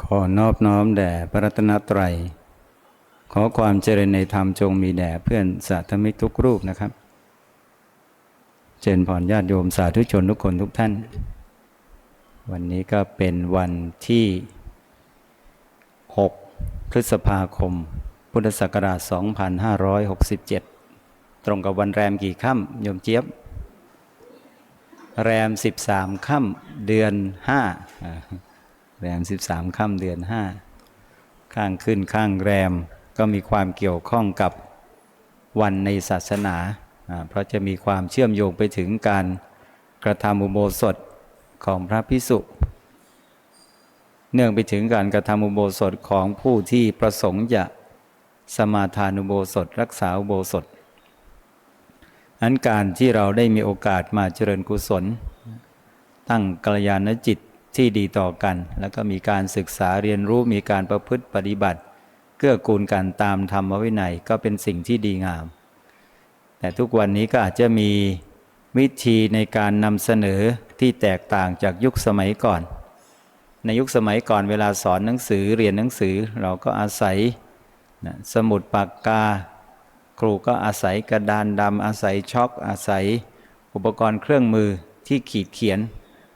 ขอนอบน้อมแด่พระรัตนตรัย ขอความเจริญในธรรมจงมีแด่เพื่อนสาธมิกทุกรูปนะครับ เจริญพรญาติโยมสาธุชนทุกคนทุกท่าน วันนี้ก็เป็นวันที่ 6 พฤษภาคม พุทธศักราช 2567 ตรงกับวันแรมกี่ค่ำโยมเจี๊ยบ แรม 13 ค่ำเดือน5อ่า แรม 13ค่ำเดือน 5 ข้างขึ้นข้างแรมก็มีความเกี่ยวข้องกับวันในศาสนา เพราะจะมีความเชื่อมโยงไปถึงการกระทำอุโบสถของพระพิสุเนื่องไปถึงการกระทำอุโบสถของผู้ที่ประสงค์จะสมาทานอุโบสถ รักษาอุโบสถอันการที่เราได้มีโอกาสมาเจริญกุศล ตั้งกัลยาณจิต ที่ดีต่อกัน แล้วก็มีการศึกษาเรียนรู้มีการประพฤติปฏิบัติ เกื้อกูลกันตามธรรมวินัยก็เป็นสิ่งที่ดีงาม แต่ทุกวันนี้ก็อาจจะมีวิธีในการนำเสนอที่แตกต่างจากยุคสมัยก่อน ในยุคสมัยก่อนเวลาสอนหนังสือเรียนหนังสือเราก็อาศัยนะสมุดปากกา ครูก็อาศัยกระดานดำอาศัยช็อกอาศัย อุปกรณ์เครื่องมือที่ขีดเขียน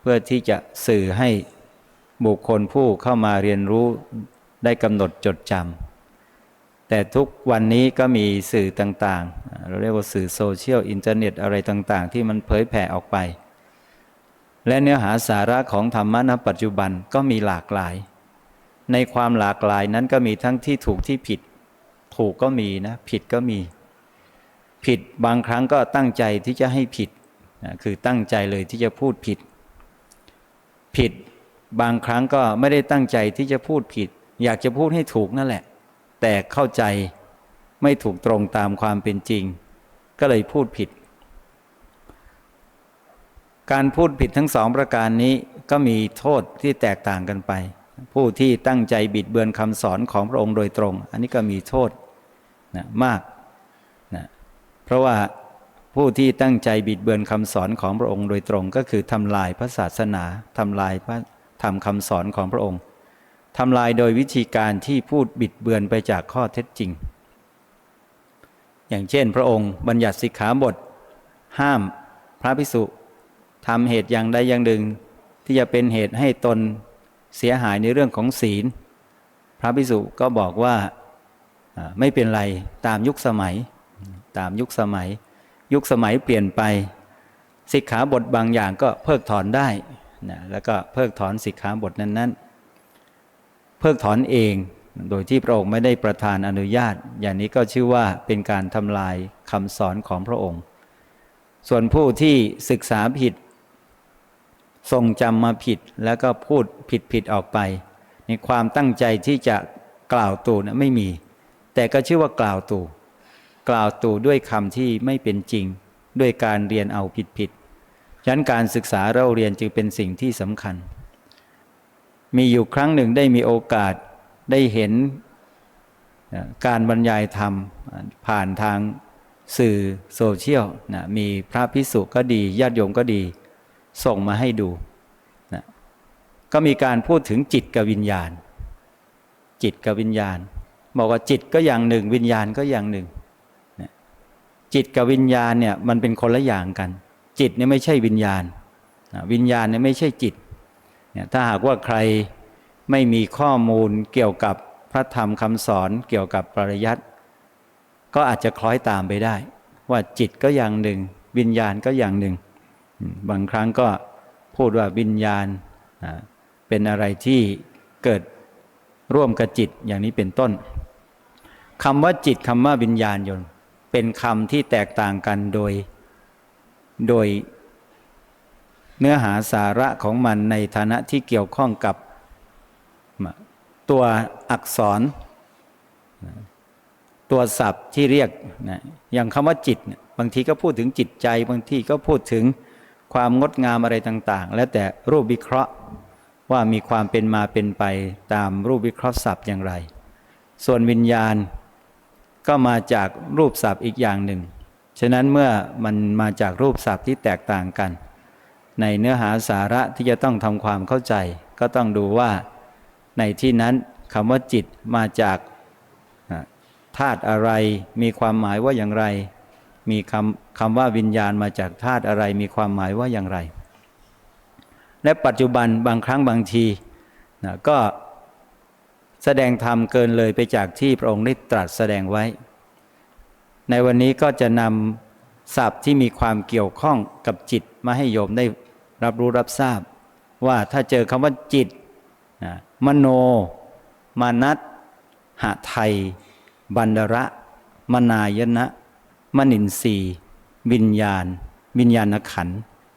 พื่อที่จะสื่อให้บุคคลผู้เข้ามาเรียนรู้ได้กำหนดจดจำแต่ทุกวันนี้ก็มีสื่อต่างๆ เราเรียกว่าสื่อโซเชียลอินเทอร์เน็ตอะไรต่างๆ ที่มันเผยแผ่ออกไป และเนื้อหาสาระของธรรมะณปัจจุบันก็มีหลากหลาย ในความหลากหลายนั้นก็มีทั้งที่ถูกที่ผิด ถูกก็มีนะ ผิดก็มี ผิดบางครั้งก็ตั้งใจที่จะให้ผิด คือตั้งใจเลยที่จะพูดผิด ผิด บางครั้งก็ไม่ได้ตั้งใจที่จะพูดผิด อยากจะพูดให้ถูกนั่นแหละ แต่เข้าใจไม่ถูกตรงตามความเป็นจริง ก็เลยพูดผิด การพูดผิดทั้งสองประการนี้ก็มีโทษที่แตกต่างกันไป ผู้ที่ตั้งใจบิดเบือนคำสอนของพระองค์โดยตรง อันนี้ก็มีโทษนะมากนะเพราะว่า ผู้ที่ตั้งใจบิดเบือนคำสอนของพระองค์โดยตรงก็คือทำลายพระศาสนาทำลายพระธรรมคำสอนของพระองค์ทำลายโดยวิธีการที่พูดบิดเบือนไปจากข้อเท็จจริง อย่างเช่น พระองค์บัญญัติสิกขาบท ห้ามพระพิสุทำเหตุอย่างใดอย่างหนึ่ง ที่จะเป็นเหตุให้ตนเสียหายในเรื่องของศีล พระพิสุก็บอกว่าอ่าไม่เป็นไรตามยุคสมัย ตามยุคสมัย ยุคสมัยเปลี่ยนไปสิกขาบทบางอย่างก็เพิกถอนได้นะแล้วก็เพิกถอนสิกขาบทนั้น ๆ เพิกถอนเองโดยที่พระองค์ไม่ได้ประทานอนุญาต อย่างนี้ก็ชื่อว่าเป็นการทำลายคำสอนของพระองค์ ส่วนผู้ที่ศึกษาผิด ทรงจำมาผิดแล้วก็พูดผิดผิดออกไป ในความตั้งใจที่จะกล่าวตูนะไม่มี แต่ก็ชื่อว่ากล่าวตู่ กล่าวตู่ด้วยคำที่ไม่เป็นจริง ด้วยการเรียนเอาผิดผิดๆฉะนั้นการศึกษาเราเรียนจึงเป็นสิ่งที่สำคัญ มีอยู่ครั้งหนึ่งได้มีโอกาสได้เห็นการบรรยายธรรมผ่านทางสื่อโซเชียลนะมีพระพิสุก็ดีญาติโยมก็ดีส่งมาให้ดูนะก็มีการพูดถึงจิตกับวิญญาณ จิตกับวิญญาณ บอกว่าจิตก็อย่างหนึ่ง วิญญาณก็อย่างหนึ่ง จิตกับวิญญาณเนี่ยมันเป็นคนละอย่างกัน จิตเนี่ยไม่ใช่วิญญาณ วิญญาณเนี่ยไม่ใช่จิตเนี่ยถ้าหากว่าใครไม่มีข้อมูลเกี่ยวกับพระธรรมคำสอนเกี่ยวกับปริยัติก็อาจจะคล้อยตามไปได้ ว่าจิตก็อย่างหนึ่ง วิญญาณก็อย่างหนึ่ง บางครั้งก็พูดว่าวิญญาณเป็นอะไรที่เกิดร่วมกับจิตอย่างนี้เป็นต้นคำว่าจิตคำว่าวิญญาณยนต์ เป็นคำที่แตกต่างกันโดย โดย เนื้อหาสาระของมันในฐานะที่เกี่ยวข้องกับ ตัวอักษร ตัวศัพท์ที่เรียกนะอย่างคำว่าจิต บางทีก็พูดถึงจิตใจ บางทีก็พูดถึงความงดงามอะไรต่าง ๆ แล้วแต่รูปวิเคราะห์ว่ามีความเป็นมาเป็นไปตามรูปวิเคราะห์ศัพท์อย่างไร ส่วนวิญญาณ ก็มาจากรูปศัพท์อีกอย่างหนึ่ง ฉะนั้นเมื่อมันมาจากรูปศัพท์ที่แตกต่างกัน ในเนื้อหาสาระที่จะต้องทำความเข้าใจ ก็ต้องดูว่าในที่นั้นคำว่าจิตมาจากธาตุอะไร มีความหมายว่าอย่างไร มีคำคำว่าวิญญาณมาจากธาตุอะไร มีความหมายว่าอย่างไร และปัจจุบันบางครั้งบางทีนะก็ แสดงธรรมเกินเลยไปจากที่พระองค์ได้ตรัสแสดงไว้ ในวันนี้ก็จะนำศัพท์ที่มีความเกี่ยวข้องกับจิตมาให้โยมได้รับรู้รับทราบ ว่าถ้าเจอคำว่าจิตนะมโน มานัตหะไทย บันดระ มนายนะ มนินทรีวิญญาณ วิญญาณขัน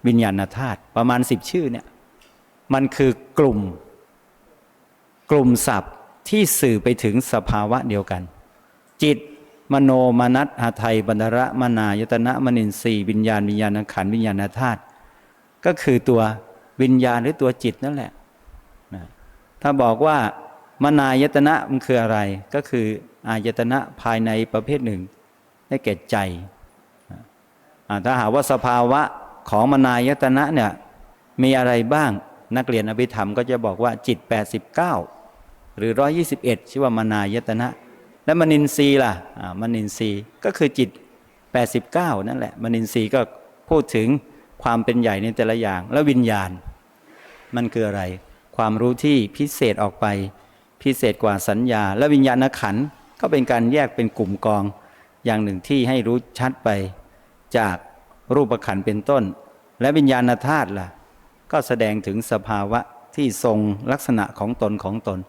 วิญญาณธาตุประมาณสิบชื่อเนี่ยมันคือกลุ่ม กลุ่มศัพท์ ที่สื่อไปถึงสภาวะเดียวกัน จิต มโนมนัตหาไทยบรรระมนายตนะมนินทรีย์วิญญาณวิญญาณขันวิญญาณธาตุก็คือตัววิญญาณหรือตัวจิตนั่นแหละนะถ้าบอกว่ามนายตนะมันคืออะไร ก็คืออายตนะภายในประเภทหนึ่ง ได้แก่ใจถ้าหาว่าสภาวะของมนายตนะเนี่ยมีอะไรบ้างนักเรียนอภิธรรมก็จะบอกว่าจิต 89 หรือ 121 ชื่อว่ามนายตนะ แล้วมนินทรีย์ล่ะมนินทรีย์ก็คือจิต 89 นั่นแหละมนินทรีย์ก็พูดถึงความเป็นใหญ่ในแต่ละอย่าง แล้ววิญญาณ มันคืออะไร ความรู้ที่พิเศษออกไป พิเศษกว่าสัญญา และวิญญาณขันก็เป็นการแยกเป็นกลุ่มกอง อย่างหนึ่งที่ให้รู้ชัดไปจากรูปขันเป็นต้น และวิญญาณธาตุล่ะ ก็แสดงถึงสภาวะที่ทรงลักษณะของตนของตน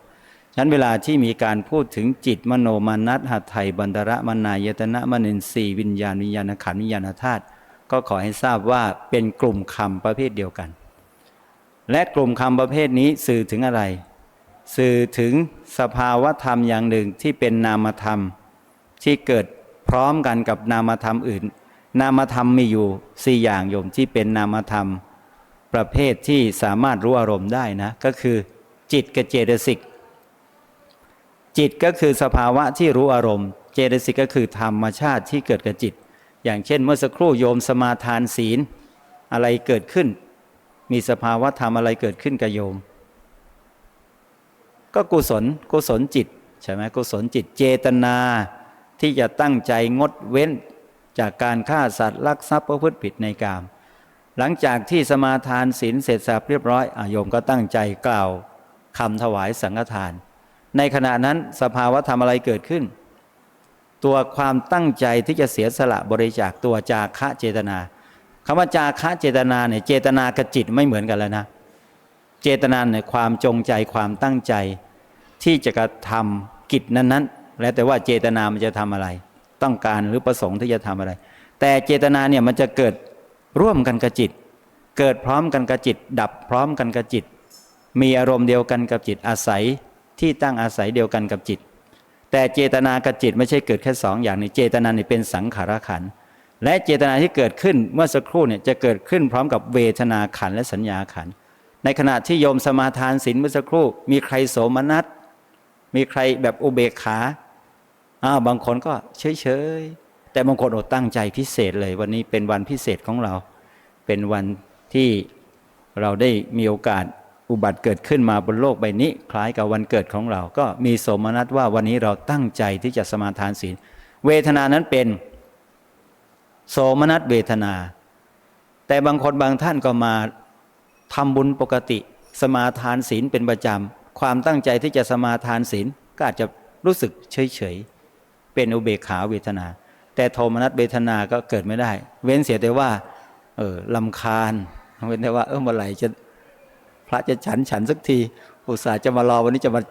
ฉะนั้นเวลาที่มีการพูดถึงจิตมโนมานัตหัตไทยบันดระมนายตนะมนินทรีวิญญาณวิญญาณขันวิญญาณธาตุก็ขอให้ทราบว่าเป็นกลุ่มคำประเภทเดียวกัน และกลุ่มคำประเภทนี้สื่อถึงอะไร สื่อถึงสภาวธรรมอย่างหนึ่งที่เป็นนามธรรม ที่เกิดพร้อมกันกับนามธรรมอื่น นามธรรมมีอยู่สี่อย่างโยมที่เป็นนามธรรม ประเภทที่สามารถรู้อารมณ์ได้นะ ก็คือจิตกับเจตสิก จิตก็คือสภาวะที่รู้อารมณ์ เจตสิกก็คือธรรมชาติที่เกิดกับจิต อย่างเช่น เมื่อสักครู่โยมสมาทานศีล อะไรเกิดขึ้น มีสภาวะธรรมอะไรเกิดขึ้นกับโยม ก็กุศลกุศลจิตใช่ไหมกุศลจิตเจตนาที่จะตั้งใจงดเว้นจากการฆ่าสัตว์ลักทรัพย์ประพฤติผิดในกาม หลังจากที่สมาทานศีลเสร็จสับเรียบร้อยอโยมก็ตั้งใจกล่าวคำถวายสังฆทาน ในขณะนั้นสภาวะธรรมอะไรเกิดขึ้น ตัวความตั้งใจที่จะเสียสละบริจาคตัวจาคะเจตนาคำว่าจาคะเจตนาเนี่ยเจตนากับจิตไม่เหมือนกันแล้วนะ เจตนาในยความจงใจความตั้งใจ ที่จะกระทำกิจนั้นๆ แล้วแต่ว่าเจตนามันจะทำอะไร ต้องการหรือประสงค์ที่จะทำอะไร แต่เจตนาเนี่ยมันจะเกิดร่วมกันกับจิต เกิดพร้อมกันกับจิต ดับพร้อมกันกับจิต มีอารมณ์เดียวกันกับจิตอาศัย ที่ตั้งอาศัยเดียวกันกับจิต แต่เจตนากับจิตไม่ใช่เกิดแค่สองอย่างนี้เจตนาเนี่ยเป็นสังขารขัน และเจตนาที่เกิดขึ้นเมื่อสักครู่เนี่ยจะเกิดขึ้นพร้อมกับเวทนาขันและสัญญาขัน ในขณะที่โยมสมาทานศีลเมื่อสักครู่ มีใครโสมนัสมีใครแบบอุเบกขาอ้าวบางคนก็เฉยเฉยๆแต่บางคนอดตั้งใจพิเศษเลย วันนี้เป็นวันพิเศษของเรา เป็นวันที่เราได้มีโอกาส อุบัติเกิดขึ้นมาบนโลกใบนี้ คล้ายกับวันเกิดของเรา ก็มีโสมนัสว่าวันนี้เราตั้งใจที่จะสมาทานศีล เวทนานั้นเป็น โสมนัสเวทนา แต่บางคนบางท่านก็มาทำบุญปกติ สมาทานศีลเป็นประจำ ความตั้งใจที่จะสมาทานศีลก็อาจจะรู้สึกเฉยเฉยๆเป็นอุเบกขาเวทนา แต่โทมนัสเวทนาก็เกิดไม่ได้ เว้นเสียแต่ว่า เออลำคาญ เว้นแต่ว่าเออเมื่อไหร่จะ พระจะฉันฉันสักที อุตส่าห์จะมารอวันนี้จะมา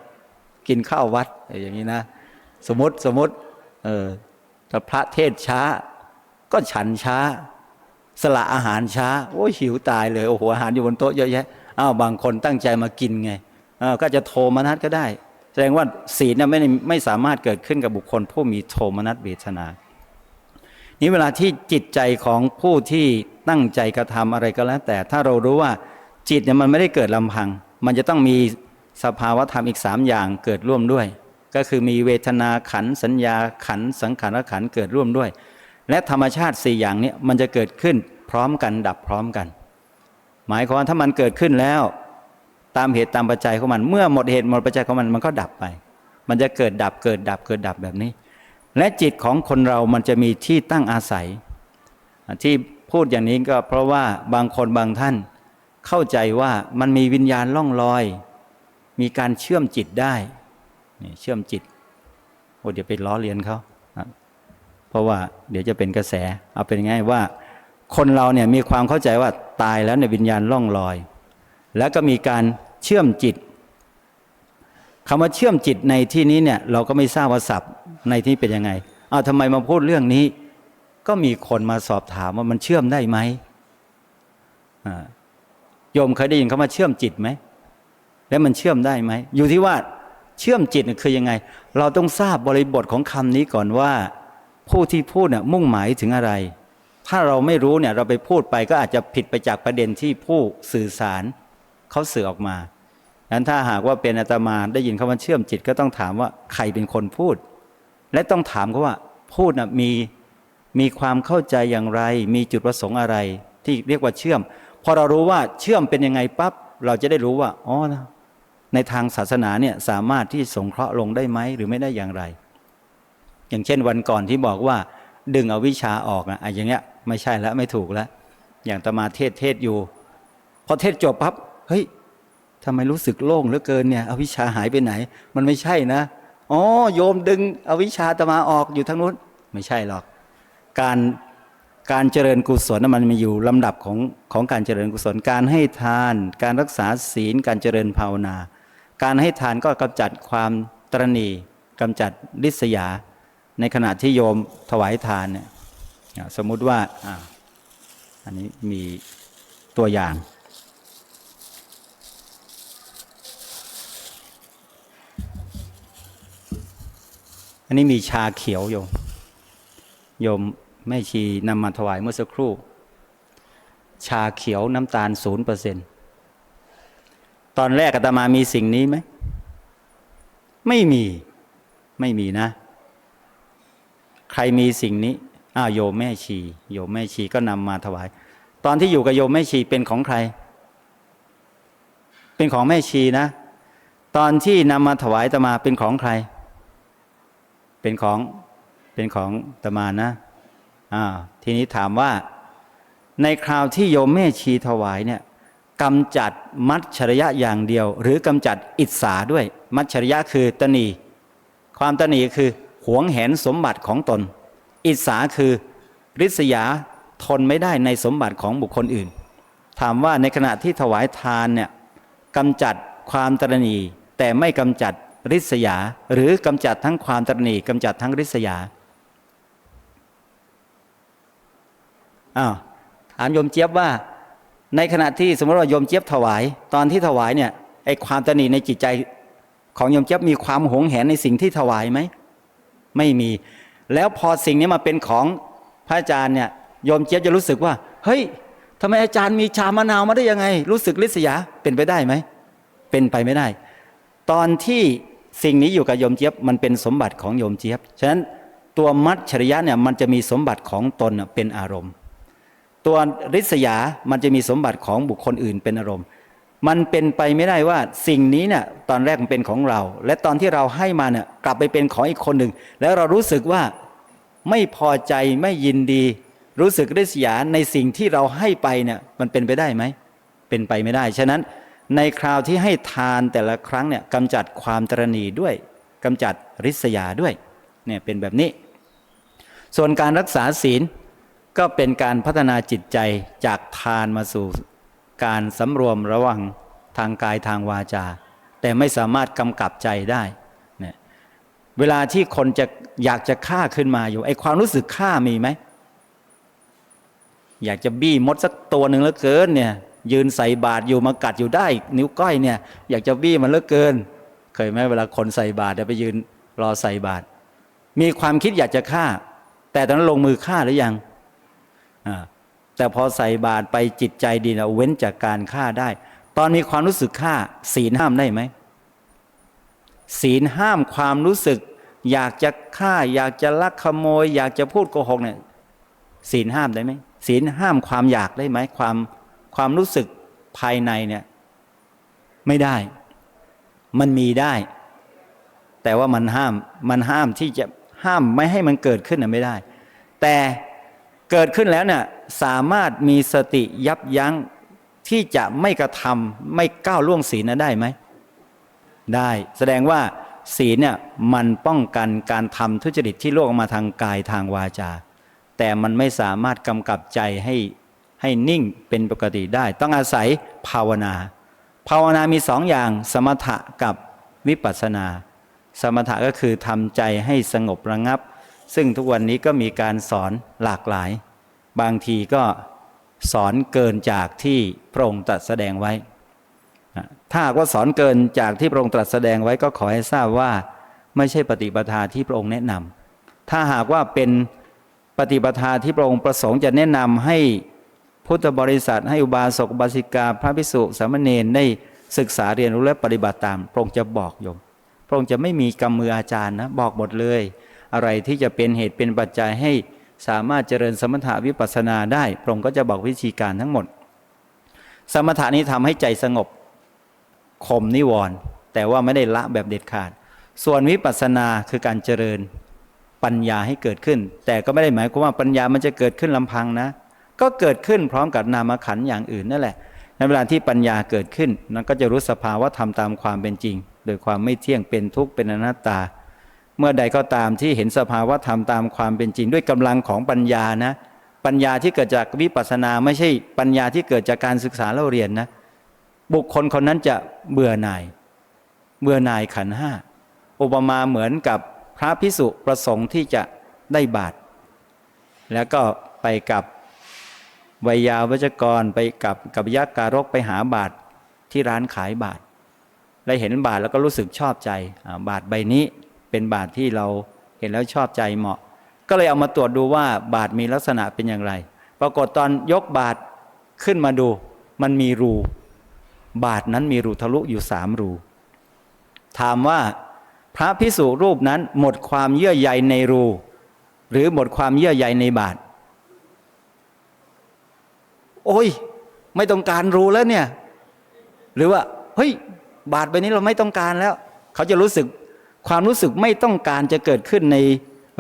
กินข้าววัดอย่างนี้นะ สมมติสมมติเออถ้าพระเทศช้า ก็ฉันช้า สละอาหารช้า โอ้หิวตายเลยโอ้โหอาหารอยู่บนโต๊ะเยอะแยะอ้าวบางคนตั้งใจมากินไงอ้าวก็จะโทมนัสก็ได้ แสดงว่าศีลเนี่ยไม่ได้ไม่สามารถเกิดขึ้นกับบุคคล ผู้มีโทมนัสเวทนา นี้เวลาที่จิตใจของผู้ที่ตั้งใจกระทำอะไรก็แล้ว แต่ถ้าเรารู้ว่า จิตเนี่ยมันไม่ได้เกิดลำพัง มันจะต้องมีสภาวะธรรมอีกสามอย่างเกิดร่วมด้วย ก็คือมีเวทนาขันธ์สัญญาขันธ์สังขารขันธ์เกิดร่วมด้วย และธรรมชาติสี่อย่างนี้มันจะเกิดขึ้นพร้อมกันดับพร้อมกัน หมายความว่าถ้ามันเกิดขึ้นแล้ว ตามเหตุตามปัจจัยของมัน เมื่อหมดเหตุหมดปัจจัยของมันมันก็ดับไป มันจะเกิดดับเกิดดับเกิดดับแบบนี้ และจิตของคนเรามันจะมีที่ตั้งอาศัย ที่พูดอย่างนี้ก็เพราะว่าบางคนบางท่าน เข้าใจว่ามันมีวิญญาณล่องลอย มีการเชื่อมจิตได้นี่เชื่อมจิตโอ้เดี๋ยวไปล้อเลียนเขาเพราะว่าเดี๋ยวจะเป็นกระแส เอาเป็นไงว่า คนเราเนี่ยมีความเข้าใจว่าตายแล้วในวิญญาณล่องลอย แล้วก็มีการเชื่อมจิตคำว่าเชื่อมจิตในที่นี้เนี่ยเราก็ไม่ทราบว่าศัพท์ในที่เป็นยังไงเอาทำไมมาพูดเรื่องนี้ ก็มีคนมาสอบถามว่ามันเชื่อมได้ไหมอ่า โยมเคยได้ยินคำว่าเชื่อมจิตไหม แล้วมันเชื่อมได้ไหม อยู่ที่ว่าเชื่อมจิตคือยังไง เราต้องทราบบริบทของคำนี้ก่อนว่า ผู้ที่พูดเนี่ยมุ่งหมายถึงอะไร ถ้าเราไม่รู้เนี่ยเราไปพูดไปก็อาจจะผิดไปจากประเด็นที่ผู้สื่อสารเขาสื่อออกมาดังนั้นถ้าหากว่าเป็นอาตมาได้ยินคำว่าเชื่อมจิตก็ต้องถามว่าใครเป็นคนพูด และต้องถามเขาว่าพูดนะมีมีความเข้าใจอย่างไร มีจุดประสงค์อะไร ที่เรียกว่าเชื่อม พอเรารู้ว่าเชื่อมเป็นยังไงปั๊บเราจะได้รู้ว่าอ๋อนะในทางศาสนาเนี่ยสามารถที่สงเคราะห์ลงได้ไหมหรือไม่ได้อย่างไร อย่างเช่นวันก่อนที่บอกว่า ดึงเอาวิชาออกอะไอ้อย่างเงี้ยไม่ใช่แล้วไม่ถูกแล้ว อย่างตมาเทศเทศอยู่ พอเทศจบปั๊บเฮ้ยทำไมรู้สึกโล่งเหลือเกินเนี่ยอวิชาหายไปไหน มันไม่ใช่นะอ๋อโยมดึงอวิชาตมาออกอยู่ทางนู้น ไม่ใช่หรอก การ การเจริญกุศลน่ะมันมีอยู่ลำดับของของการเจริญกุศล การให้ทาน การรักษาศีล การเจริญภาวนา การให้ทานก็กำจัดความตรณีกำจัดริษยา ในขณะที่โยมถวายทานเนี่ยสมมุติว่าอ่าอันนี้มีตัวอย่าง อันนี้มีชาเขียวโยมโยม แม่ชีนำมาถวายเมื่อสักครู่ ชาเขียวน้ำตาลศูนย์เปอร์เซ็นตอนแรกอาตมามีสิ่งนี้ไหม ไม่มี ไม่มีนะ ใครมีสิ่งนี้อ้าวโยมแม่ชี โยมแม่ชีก็นำมาถวาย ตอนที่อยู่กับโยมแม่ชีเป็นของใคร เป็นของแม่ชีนะ ตอนที่นำมาถวายตมาเป็นของใคร เป็นของเป็นของตมานะ อ่าทีนี้ถามว่า ในคราวที่โยมแม่ชีถวายเนี่ยกำจัดมัจฉริยะอย่างเดียว หรือกำจัดอิจฉาด้วย มัจฉริยะคือตนี ความตนีคือหวงแหนสมบัติของตน อิจฉาคือริษยาทนไม่ได้ในสมบัติของบุคคลอื่น ถามว่าในขณะที่ถวายทานเนี่ยกำจัดความตรณีแต่ไม่กำจัดริษยา หรือกำจัดทั้งความตรณีกำจัดทั้งริษยา อ้าวถามโยมเจี๊ยบว่า ในขณะที่สมมติว่าโยมเจี๊ยบถวาย ตอนที่ถวายเนี่ยไอความตนีในจิตใจของโยมเจี๊ยบมีความหงแหนในสิ่งที่ถวายไหมไม่มี แล้วพอสิ่งนี้มาเป็นของพระอาจารย์เนี่ยโยมเจี๊ยบจะรู้สึกว่า เฮ้ยทำไมอาจารย์มีชามะนาวมาได้ยังไง รู้สึกริษยาเป็นไปได้ไหมเป็นไปไม่ได้ ตอนที่สิ่งนี้อยู่กับโยมเจี๊ยบมันเป็นสมบัติของโยมเจี๊ยบ ฉะนั้นตัวมัจฉริยะเนี่ยมันจะมีสมบัติของตนเป็นอารมณ์ ตัวริษยา มันจะมีสมบัติของบุคคลอื่นเป็นอารมณ์ มันเป็นไปไม่ได้ว่าสิ่งนี้เนี่ยตอนแรกมันเป็นของเรา และตอนที่เราให้มาเนี่ยกลับไปเป็นของอีกคนหนึ่ง แล้วเรารู้สึกว่าไม่พอใจไม่ยินดี รู้สึกริษยาในสิ่งที่เราให้ไปเนี่ยมันเป็นไปได้ไหม เป็นไปไม่ได้ ฉะนั้นในคราวที่ให้ทานแต่ละครั้งเนี่ยกำจัดความตรณีด้วยกำจัดริษยาด้วยเนี่ยเป็นแบบนี้ ส่วนการรักษาศีล ก็เป็นการพัฒนาจิตใจจากทานมาสู่การสำรวมระวังทางกายทางวาจา แต่ไม่สามารถกำกับใจได้เนี่ยเวลาที่คนจะอยากจะฆ่าขึ้นมาอยู่ไอความรู้สึกฆ่ามีไหม อยากจะบี้มดสักตัวหนึ่งแล้วเกินเนี่ยยืนใส่บาตรอยู่มากัดอยู่ได้ นิ้วก้อยเนี่ย อยากจะบี้มันเลือเกิน เคยไหมเวลาคนใส่บาตรเดี๋ยวไปยืนรอใส่บาตรมีความคิดอยากจะฆ่า แต่ตอนนั้นลงมือฆ่าหรือยัง แต่พอใส่บาตรไปจิตใจดีนะเว้นจากการฆ่าได้ ตอนมีความรู้สึกฆ่า ศีลห้ามได้ไหมศีลห้ามความรู้สึก อยากจะฆ่า อยากจะลักขโมย อยากจะพูดโกหกเนี่ยศีลห้ามได้ไหมศีลห้ามความอยากได้ไหมความความรู้สึกภายในเนี่ยไม่ได้ มันมีได้ แต่ว่ามันห้ามมันห้ามที่จะห้ามไม่ให้มันเกิดขึ้นน่ะไม่ได้ แต่ เกิดขึ้นแล้วเนี่ยสามารถมีสติยับยั้งที่จะไม่กระทำไม่ก้าวล่วงศีลนะได้ไหมได้แสดงว่าศีลเนี่ยมันป้องกันการทำทุจริตที่ล่วงออกมาทางกายทางวาจา แต่มันไม่สามารถกำกับใจให้ให้นิ่งเป็นปกติได้ ต้องอาศัยภาวนา ภาวนามีสองอย่าง สมถะกับวิปัสสนา สมถะก็คือทำใจให้สงบระงับ ซึ่งทุกวันนี้ก็มีการสอนหลากหลาย บางทีก็สอนเกินจากที่พระองค์ตรัสแสดงไว้ ถ้าหากว่าสอนเกินจากที่พระองค์ตรัสแสดงไว้ก็ขอให้ทราบว่าไม่ใช่ปฏิปทาที่พระองค์แนะนำถ้าหากว่าเป็นปฏิปทาที่พระองค์ประสงค์จะแนะนำให้พุทธบริษัทให้อุบาสกบาสิกา พระภิกษุสามเณรได้ศึกษาเรียนรู้และปฏิบัติตาม พระองค์จะบอกโยม พระองค์จะไม่มีกำมืออาจารย์นะบอกหมดเลย อะไรที่จะเป็นเหตุเป็นปัจจัยให้สามารถเจริญสมถะวิปัสสนาได้พระองค์ก็จะบอกวิธีการทั้งหมด สมถะนี้ทำให้ใจสงบข่มนิวรณ์แต่ว่าไม่ได้ละแบบเด็ดขาด ส่วนวิปัสสนาคือการเจริญปัญญาให้เกิดขึ้น แต่ก็ไม่ได้หมายความว่าปัญญามันจะเกิดขึ้นลำพังนะ ก็เกิดขึ้นพร้อมกับนามขันอย่างอื่นนั่นแหละในเวลาที่ปัญญาเกิดขึ้นนั้นก็จะรู้สภาวะธรรมตามความเป็นจริง โดยความไม่เที่ยงเป็นทุกข์เป็นอนัตตา เมื่อใดก็ตามที่เห็นสภาวะธรรมตามความเป็นจริง ด้วยกำลังของปัญญานะ ปัญญาที่เกิดจากวิปัสสนาไม่ใช่ปัญญาที่เกิดจากการศึกษาเล่าเรียนนะ บุคคลคนนั้นจะเบื่อหน่าย เบื่อหน่ายขันห้าอุปมาเหมือนกับพระพิสุประสงค์ที่จะได้บาตรแล้วก็ไปกับวัยาวัจกรไปกับกับยักษ์การกไปหาบาตรที่ร้านขายบาตรได้เห็นบาตรแล้วก็รู้สึกชอบใจบาตรใบนี้ เป็นบาตรที่เราเห็นแล้วชอบใจเหมาะ ก็เลยเอามาตรวจดูว่าบาตรมีลักษณะเป็นอย่างไร ปรากฏตอนยกบาตรขึ้นมาดู มันมีรู บาทนั้นมีรูทะลุอยู่สามรู ถามว่าพระพิสุรูปนั้นหมดความเยื่อใยในรู หรือหมดความเยื่อใยในบาทโอ้ย ไม่ต้องการรูแล้วเนี่ย หรือว่า เฮ้ย บาทใบนี้เราไม่ต้องการแล้ว เขาจะรู้สึก ความรู้สึกไม่ต้องการจะเกิดขึ้นใน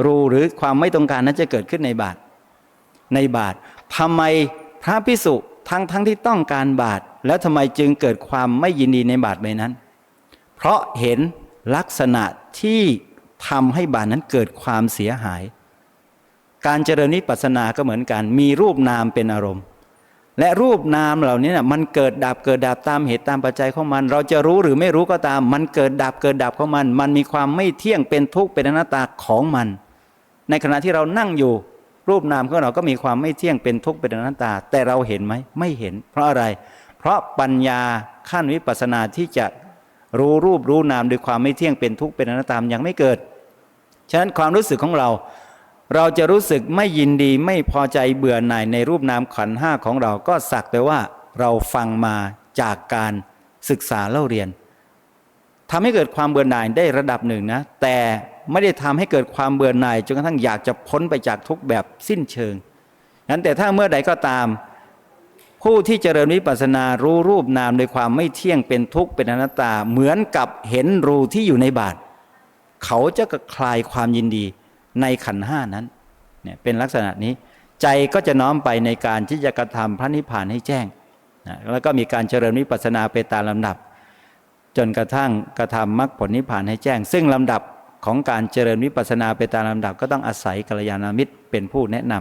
รูหรือความไม่ต้องการนั้นจะเกิดขึ้นในบาท ในบาททำไมพระพิสุทั้งทั้งที่ต้องการบาท แล้วทำไมจึงเกิดความไม่ยินดีในบาทใบนั้น เพราะเห็นลักษณะที่ทำให้บาทนั้นเกิดความเสียหาย การเจริญนิพพานาก็เหมือนกัน มีรูปนามเป็นอารมณ์ และรูปนามเหล่านี้นะมันเกิดดับเกิดดับตามเหตุตามปัจจัยของมัน เราจะรู้หรือไม่รู้ก็ตาม มันเกิดดับเกิดดับของมัน มันมีความไม่เที่ยงเป็นทุกข์เป็นอนัตตาของมัน ในขณะที่เรานั่งอยู่ รูปนามของเราก็มีความไม่เที่ยงเป็นทุกข์เป็นอนัตตา แต่เราเห็นไหมไม่เห็น เพราะอะไร เพราะปัญญาขั้นวิปัสสนาที่จะรู้รูปรู้นามด้วยความไม่เที่ยงเป็นทุกข์เป็นอนัตตามยังไม่เกิดฉะนั้นความรู้สึกของเรา เราจะรู้สึกไม่ยินดีไม่พอใจเบื่อหน่ายในรูปนามขันห้าของเราก็สักแต่ว่าเราฟังมาจากการศึกษาเล่าเรียนทำให้เกิดความเบื่อหน่ายได้ระดับหนึ่งนะ แต่ไม่ได้ทำให้เกิดความเบื่อหน่ายจนกระทั่งอยากจะพ้นไปจากทุกแบบสิ้นเชิงนั้นแต่ถ้าเมื่อใดก็ตาม ผู้ที่เจริญวิปัสสนารู้รูปนามโดยความไม่เที่ยงเป็นทุกข์เป็นอนัตตาเหมือนกับเห็นรูที่อยู่ในบาทเขาจะคลายความยินดี ในขันห้านั้นเนี่ยเป็นลักษณะนี้ใจก็จะน้อมไปในการที่จะกระทำพระนิพพานให้แจ้งนะแล้วก็มีการเจริญวิปัสสนาไปตามลำดับ จนกระทั่งกระทำมรรคผลนิพพานให้แจ้ง ซึ่งลำดับของการเจริญวิปัสสนาไปตามลำดับ ก็ต้องอาศัยกัลยาณมิตรเป็นผู้แนะน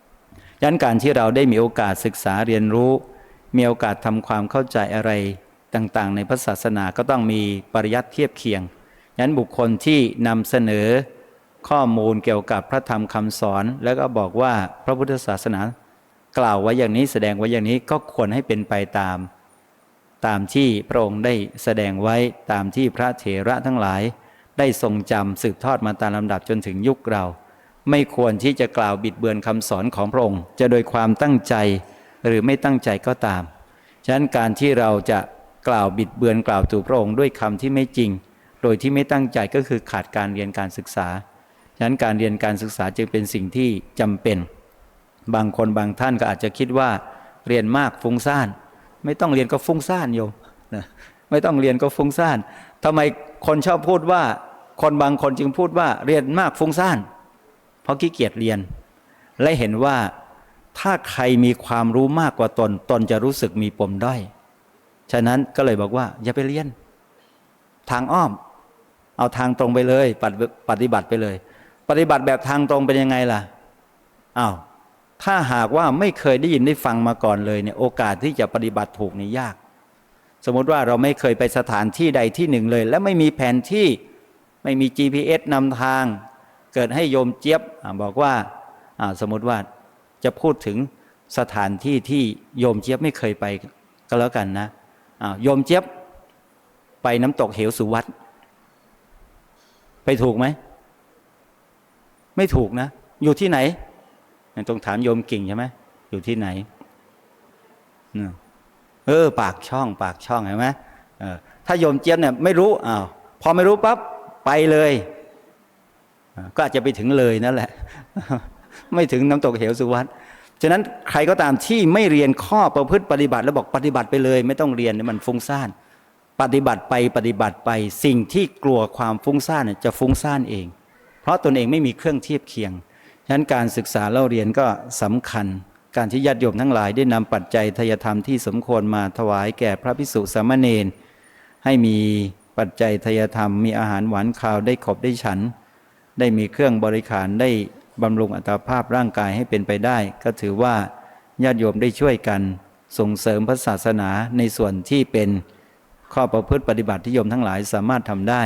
ำยันการที่เราได้มีโอกาสศึกษาเรียนรู้ มีโอกาสทำความเข้าใจอะไรต่างๆ ในพระศาสนาก็ต้องมีปริยัติเทียบเคียงยันบุคคลที่นำเสนอ ข้อมูลเกี่ยวกับพระธรรมคำสอน แล้วก็บอกว่าพระพุทธศาสนากล่าวไว้อย่างนี้แสดงไว้อย่างนี้ก็ควรให้เป็นไปตาม ตามที่พระองค์ได้แสดงไว้ตามที่พระเถระทั้งหลาย ได้ทรงจำสืบทอดมาตามลำดับจนถึงยุคเรา ไม่ควรที่จะกล่าวบิดเบือนคำสอนของพระองค์ จะโดยความตั้งใจหรือไม่ตั้งใจก็ตาม ฉะนั้นการที่เราจะกล่าวบิดเบือนกล่าวตู่พระองค์ด้วยคำที่ไม่จริง โดยที่ไม่ตั้งใจก็คือขาดการเรียนการศึกษา ฉะนั้นการเรียนการศึกษาจึงเป็นสิ่งที่จำเป็น บางคนบางท่านก็อาจจะคิดว่าเรียนมากฟุ้งซ่าน ไม่ต้องเรียนก็ฟุ้งซ่านโยมนะไม่ต้องเรียนก็ฟุ้งซ่านทำไมคนชอบพูดว่า คนบางคนจึงพูดว่าเรียนมากฟุ้งซ่าน เพราะขี้เกียจเรียน และเห็นว่าถ้าใครมีความรู้มากกว่าตน ตนจะรู้สึกมีปมด้อย ฉะนั้นก็เลยบอกว่าอย่าไปเรียน ทางอ้อม เอาทางตรงไปเลย ปฏิบัติไปเลย ปฏิบัติแบบทางตรงเป็นยังไงล่ะอ้าวถ้าหากว่าไม่เคยได้ยินได้ฟังมาก่อนเลยเนี่ยโอกาสที่จะปฏิบัติถูกนี่ยาก สมมติว่าเราไม่เคยไปสถานที่ใดที่หนึ่งเลย และไม่มีแผนที่ไม่มี GPS นำทาง เกิดให้โยมเจี๊ยบอบอกว่าาสมมติว่าจะพูดถึงสถานที่ที่โยมเจี๊ยบไม่เคยไปก็แล้วกันนะอ่าโยมเจี๊ยบไปน้ำตกเหวสุวัตไปถูกไหม ไม่ถูกนะ อยู่ที่ไหนต้องถามโยมกิ่งใช่ไหมอยู่ที่ไหนเออ ปากช่อง ปากช่องเห็นไหมออถ้าโยมเจี๊ยบเนี่ยไม่รู้อ้าวพอไม่รู้ปั๊บไปเลย ก็อาจจะไปถึงเลยนั่นแหละ ไม่ถึงน้ำตกเหวสุวัตฉะนั้นใครก็ตามที่ไม่เรียนข้อประพฤติปฏิบัติ แล้วบอกปฏิบัติไปเลย ไม่ต้องเรียนมันฟุ้งซ่านปฏิบัติไปปฏิบัติไปสิ่งที่กลัวความฟุ้งซ่านจะฟุ้งซ่านเอง เพราะตนเองไม่มีเครื่องเทียบเคียง ฉะนั้นการศึกษาเล่าเรียนก็สำคัญ การที่ญาติโยมทั้งหลายได้นำปัจจัยทยธรรมที่สมควรมาถวายแก่พระพิสุสามเณรให้มีปัจจัยทยธรรม มีอาหารหวานข้าวได้ขบได้ฉัน ได้มีเครื่องบริขารได้บำรุงอัตภาพร่างกายให้เป็นไปได้ ก็ถือว่าญาติโยมได้ช่วยกัน ส่งเสริมพระศาสนาในส่วนที่เป็นข้อประพฤติปฏิบัติที่โยมทั้งหลายสามารถทำได้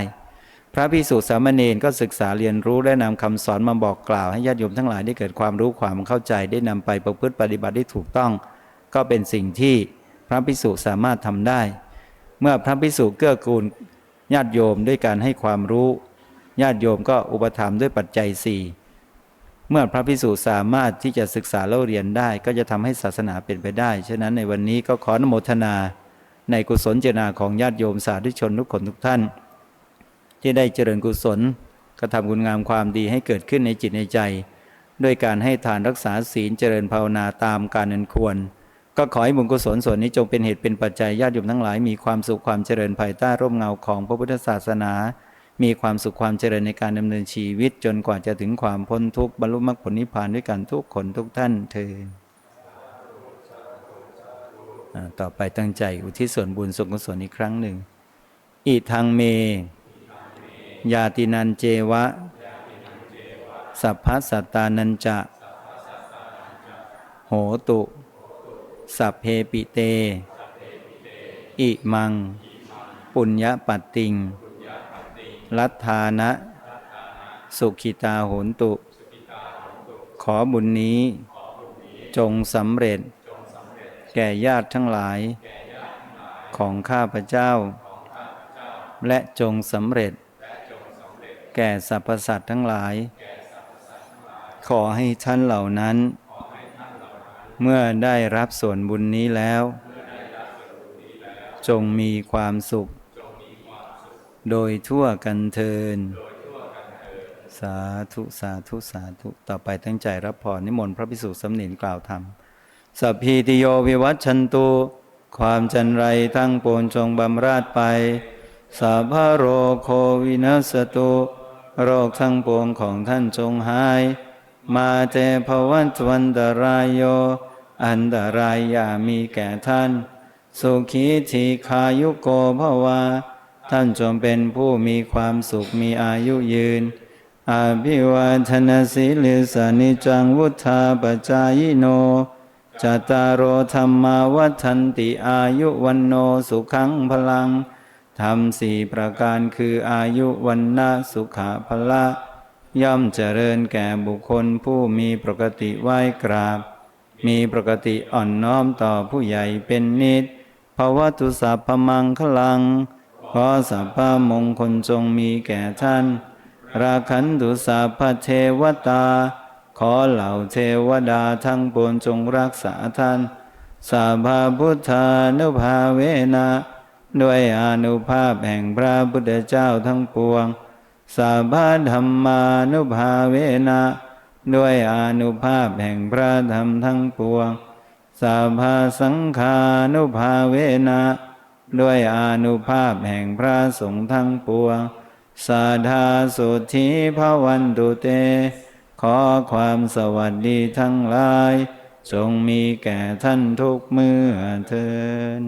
พระพิสุสามเณรก็ศึกษาเรียนรู้และนำคำสอนมาบอกกล่าวให้ญาติโยมทั้งหลายได้เกิดความรู้ความเข้าใจได้นำไปประพฤติปฏิบัติได้ถูกต้อง ก็เป็นสิ่งที่พระพิสุสามารถทำได้ เมื่อพระพิสุเกื้อกูลญาติโยมด้วยการให้ความรู้ ญาติโยมก็อุปถัมภ์ด้วยปัจจัยสี่เมื่อพระพิสุสามารถที่จะศึกษาเล่าเรียนได้ ก็จะทำให้ศาสนาเป็นไปได้ ฉะนั้นในวันนี้ก็ขอนโมทนา ในกุศลเจนาของญาติโยมสาธุชนทุกคนทุกท่าน ที่ได้เจริญกุศลกระทำคุณงามความดีให้เกิดขึ้นในจิตในใจ ด้วยการให้ทานรักษาศีลเจริญภาวนาตามการนันควร ก็ขอให้บุญกุศลส่วนนี้จงเป็นเหตุเป็นปัจจัยญาติโยมทั้งหลาย มีความสุขความเจริญภายใต้ร่มเงาของพระพุทธศาสนา มีความสุขความเจริญในการดำเนินชีวิต จนกว่าจะถึงความพ้นทุกข์บรรลุมรรคผลนิพพานด้วยกันทุกคนทุกท่านเถิดต่อไปตั้งใจอุทิศส่วนบุญส่วนกุศลอีกครั้งหนึ่งอีทางเม ยาตินันเจวะ สัพพสัตตานันจะ โหตุ สัพเพปิเต อิมัง ปุญญปัตติง ลัทธานะ สุขิตาโหนตุ ขอบุญนี้ จงสำเร็จ แก่ญาติทั้งหลาย ของข้าพเจ้าและจงสำเร็จ แก่สรรพสัตว์ทั้งหลาย ขอให้ท่านเหล่านั้น เมื่อได้รับส่วนบุญนี้แล้ว จงมีความสุข โดยทั่วกันเทิน สาธุสาธุสาธุต่อไปตั้งใจรับพรนิมนต์พระพิสุสำเนินกล่าวธรรมสัพพีติโยวิวัตชันตุความจันไรทั้งปวงจงบำราดไปสัพพโรโควินัสตุ โรคทั้งปวงของท่านจงหาย มาเตภวันตวันตรายโย อันตรายอย่ามีแก่ท่าน สุขีทีคายุโกภวา ท่านจงเป็นผู้มีความสุขมีอายุยืน อาภิวาทนาสิลิสานิจังวุธาปจายโนจตารโอธรรมาวัฒนติอายุวันโนสุขังพลัง ทำสี่ประการคืออายุวันนะสุขะพละ ย่อมเจริญแก่บุคคลผู้มีปกติไหว้กราบ มีปกติอ่อนน้อมต่อผู้ใหญ่เป็นนิดภาวะตุสัพพมังคลัง ขอสัพพมงคลจงมีแก่ท่าน ราคันตุสัพพเทวตา ขอเหล่าเทวดาทั้งปวงจงรักษาท่านสัพพพุทธานุภาเวนะ ด้วยอนุภาพแห่งพระพุทธเจ้าทั้งปวง สาบาธรรมานุภาเวนะด้วยอนุภาพแห่งพระธรรมทั้งปวง สาภาสังขานุภาเวนะด้วยอนุภาพแห่งพระสงฆ์ทั้งปวง สาธาสุทธิภวันตุเต ขอความสวัสดีทั้งหลายจงมีแก่ท่านทุกเมื่อเทิน